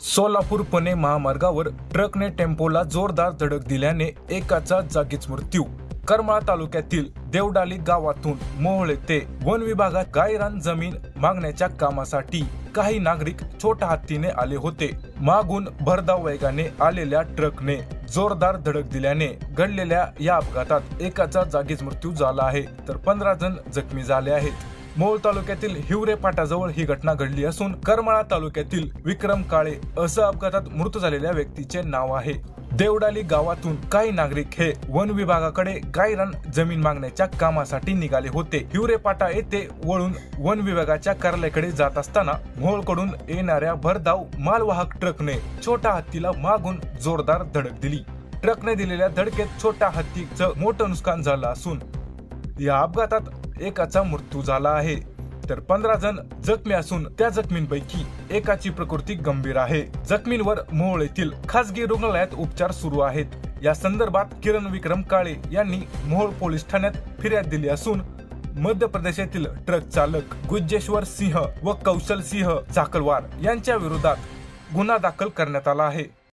सोलापूर पुणे महामार्गावर ट्रकने टेम्पोला जोरदार धडक दिल्याने एकाचा जागीच मृत्यू. करमाळा तालुक्यातील देवडाली गावातून मोहळे ते वन विभागात गायरान जमीन मागण्याच्या कामासाठी काही नागरिक छोट्या हत्तीने आले होते. मागून भरधाव वेगाने आलेल्या ट्रकने जोरदार धडक दिल्याने घडलेल्या या अपघातात एकाचा जागीच मृत्यू झाला आहे. तर पंधरा जण जखमी झाले आहेत. मोहोळ तालुक्यातील हिवरे पाटाजवळ ही घटना घडली असून करमाळा तालुक्यातील विक्रम काळे असं अपघातात मृत झालेल्या व्यक्तीचे नाव आहे. देवडाली गावातून काही नागरिक हे वन विभागाकडे गायरान जमीन मागण्याच्या कामासाठी निघाले होते. हिवरे पाटा येथे वळून वन विभागाच्या कार्यालयाकडे जात असताना मोहोळकडून येणाऱ्या भरधाव मालवाहक ट्रकने छोट्या हत्तीला मागून जोरदार धडक दिली. ट्रकने दिलेल्या धडकेत छोट्या हत्तीचं मोठं नुकसान झालं असून या अपघातात एकाचा मृत्यू झाला आहे. तर पंधरा जण जखमी असून त्या जखमींपैकी एकाची प्रकृती गंभीर आहे. जखमींवर मोहोळ येथील खासगी रुग्णालयात उपचार सुरू आहेत. या संदर्भात किरण विक्रम काळे यांनी मोहोळ पोलीस ठाण्यात फिर्याद दिली असून मध्य प्रदेशातील ट्रक चालक गुज्जेश्वर सिंह व कौशल सिंह चाकलवार यांच्या विरोधात गुन्हा दाखल करण्यात आला आहे.